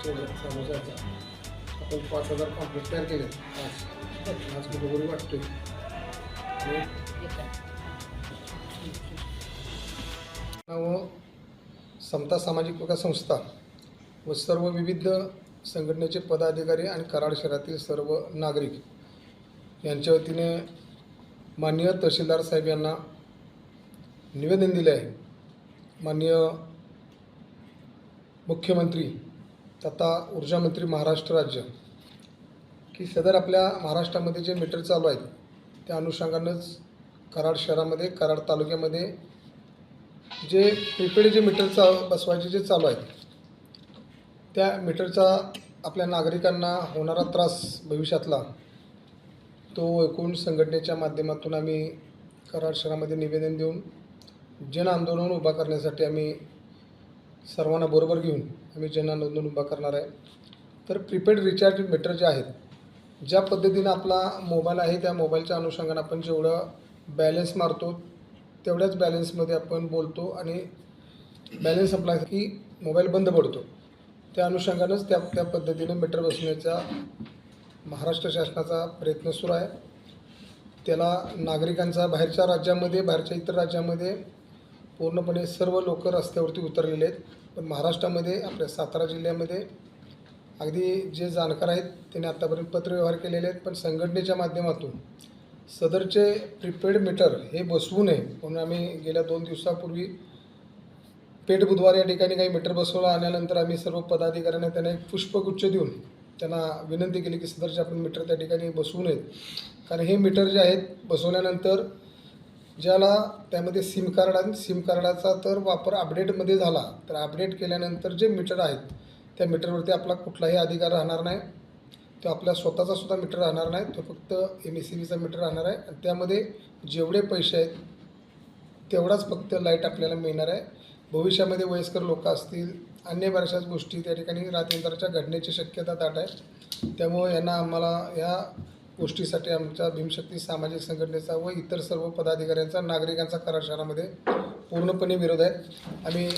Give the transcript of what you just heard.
आपण पाच हजार कॉम्प्लेट तयार केले आज आज बरोबर वाटतोय आणि समता सामाजिक विकास संस्था व सर्व विविध संघटनेचे पदाधिकारी आणि कराड शहरातील सर्व नागरिक यांच्या वतीने माननीय तहसीलदार साहेब यांना निवेदन दिले आहे. माननीय मुख्यमंत्री तथा ऊर्जामंत्री महाराष्ट्र राज्य की सदर आपल्या महाराष्ट्रामध्ये जे मीटर चालू आहेत त्या अनुषंगानंच कराड शहरामध्ये कराड तालुक्यामध्ये जे प्रिपेड जे मीटर चा बसवायचे जे चालू आहेत त्या मीटरचा आपल्या नागरिकांना होणारा त्रास भविष्यातला तो एकूण संघटनेच्या माध्यमातून आम्ही कराड शहरामध्ये निवेदन देऊन जन आंदोलन उभा करण्यासाठी आम्ही सर्वांना बरोबर घेऊन आम्ही ज्यांना आंदोलन उभा करणार आहे. तर प्रीपेड रिचार्ज मीटर जे आहेत ज्या पद्धतीनं आपला मोबाईल आहे त्या मोबाईलच्या अनुषंगानं आपण जेवढं बॅलन्स मारतो तेवढ्याच बॅलन्समध्ये आपण बोलतो आणि बॅलन्स संपला की मोबाईल बंद पडतो. त्या अनुषंगानंच त्या त्या पद्धतीनं मीटर बसवण्याचा महाराष्ट्र शासनाचा प्रयत्न सुरू आहे. त्याला नागरिकांचा बाहेरच्या राज्यामध्ये बाहेरच्या इतर राज्यामध्ये पूर्णपणे सर्व लोक रस्त्यावरती उतरलेले आहेत. पण महाराष्ट्रामध्ये आपल्या सातारा जिल्ह्यामध्ये अगदी जे जाणकार आहेत त्यांनी आत्तापर्यंत पत्रव्यवहार केलेले आहेत. पण संघटनेच्या माध्यमातून सदरचे प्रिपेड मीटर हे बसवू नये म्हणून आम्ही गेल्या दोन दिवसापूर्वी पेठ बुधवार या ठिकाणी काही मीटर बसवला. आल्यानंतर आम्ही सर्व पदाधिकाऱ्यांना त्यांना एक पुष्पगुच्छ देऊन त्यांना विनंती केली की सदरचे आपण मीटर त्या ठिकाणी बसवू नयेत. कारण हे मीटर जे आहेत बसवल्यानंतर ज्याला त्यामध्ये सिम कार्ड आणि सिम कार्डाचा तर वापर अपडेटमध्ये झाला. तर अपडेट केल्यानंतर जे मीटर आहेत त्या मीटरवरती आपला कुठलाही अधिकार राहणार नाही. तो आपला स्वतःचा सुद्धा मीटर राहणार नाही. तो फक्त एम एस सी बीचा मीटर राहणार आहे. आणि त्यामध्ये जेवढे पैसे आहेत तेवढाच फक्त लाइट आपल्याला मिळणार आहे. भविष्यामध्ये वयस्कर लोक असतील अन्य बऱ्याचशाच गोष्टी त्या ठिकाणी रात्रींतरच्या घडण्याची शक्यता दाट आहे. त्यामुळे यांना आम्हाला या गोष्टीसाठी आमच्या भीमशक्ती सामाजिक संघटनेचा व इतर सर्व पदाधिकाऱ्यांचा नागरिकांचा करार शहरामध्ये पूर्णपणे विरोध आहे. आम्ही